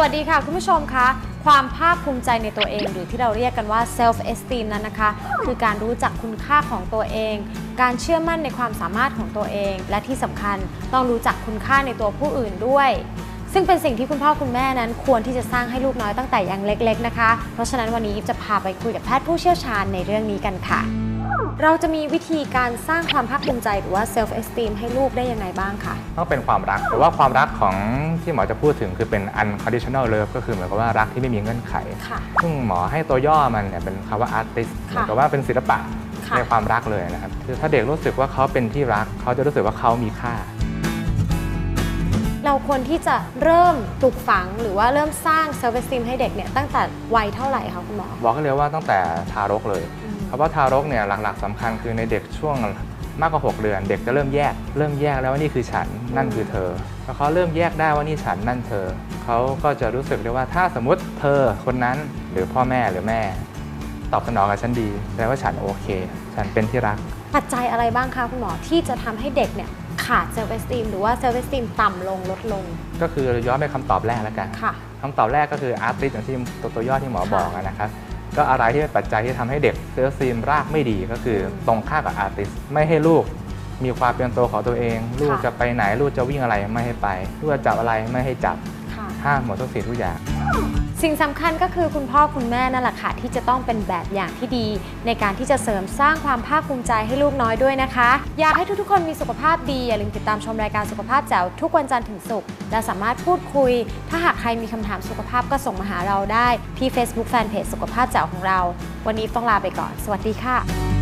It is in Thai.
วัสดีค่ะคุณผู้ชมคะความภาคภูมิใจในตัวเอง หรือที่เราเรียกกันว่า self esteem นั้นนะคะ คือการรู้จักคุณค่าของตัวเอง การเชื่อมั่นในความสามารถของตัวเอง และที่สำคัญต้องรู้จักคุณค่าในตัวผู้อื่นด้วย ซึ่งเป็นสิ่งที่คุณพ่อคุณแม่นั้นควรที่จะสร้างให้ลูกน้อยตั้งแต่ยังเล็กๆนะคะ เพราะฉะนั้นวันนี้จะพาไปคุยกับแพทย์ผู้เชี่ยวชาญในเรื่องนี้กันค่ะ เราจะมีวิธีการสร้างความภาคภูมิใจหรือว่า self esteem ให้ลูกได้ยังไงบ้างคะต้องเป็นความรักหรือว่าความรักของที่หมอจะพูดถึงคือเป็น unconditional love ก็คือเหมือนกับว่ารักที่ไม่มีเงื่อนไข ค่ะ ซึ่งหมอให้ตัวย่อมันเนี่ยเป็นคำว่า artist เหค่ะมือนกับว่าเป็นศิลปะค่ะ ในความรักเลยนะครับคือถ้าเด็กรู้สึกว่าเขาเป็นที่รัก เขาจะรู้สึกว่าเขามีค่า เราควรที่จะเริ่มปลูกฝังหรือว่าเริ่มสร้าง self esteem ให้เด็กเนี่ยตั้งแต่วัยเท่าไหร่คะคุณหมอ บอกกันเลยว่าตั้งแต่ทารกเลยอืม เพราะว่าทารกเนี่ยหลักๆสำคัญคือในเด็กช่วงมากกว่า 6 เดือน เด็กจะเริ่มแยก เริ่มแยกแล้วว่านี่คือฉันนั่นคือเธอพอเขาเริ่มแยกได้ว่านี่ฉันนั่นเธอ เขาก็จะรู้สึกได้ว่าถ้าสมมติเธอคนนั้นหรือพ่อแม่หรือแม่ ตอบสนองกับฉันดีแปลว่าฉันโอเค ฉันเป็นที่รัก ปัจจัยอะไรบ้างคะคุณหมอที่จะทำให้เด็กเนี่ยขาด self esteem หรือว่า self esteem ต่ำลงลดลง ก็คือย้อนไปคำตอบแรกแล้วกันค่ะคำตอบแรกก็คืออาร์ติสอย่างที่ตัวตัวย่อที่หมอค่ะบอกอะนะครับ ก็อะไรที่เป็นปัจจัยที่ทำให้เด็กเซลล์ซีมรากไม่ดีก็คือตรงข้ามกับอาร์ติสไม่ให้ลูกมีความเป็นตัวของตัวเอง ลูกจะไปไหนลูกจะวิ่งอะไรไม่ให้ไป ลูกจะจับอะไรไม่ให้จับค่ะ ห้ามหมดทุกสิ่งทุกอย่าง สิ่งสำคัญก็คือคุณพ่อคุณแม่นั่นแหละค่ะที่จะต้องเป็นแบบอย่างที่ดี ในการที่จะเสริมสร้างความภาคภูมิใจให้ลูกน้อยด้วยนะคะ อยากให้ทุกๆ คนมีสุขภาพดี อย่าลืมติดตามชมรายการสุขภาพแจ๋วทุกวันจันทร์ถึงศุกร์และสามารถพูดคุย ถ้าหากใครมีคำถามสุขภาพก็ส่งมาหาเราได้ที่ Facebook Fanpage สุขภาพแจ๋วของเรา วันนี้ต้องลาไปก่อน สวัสดีค่ะ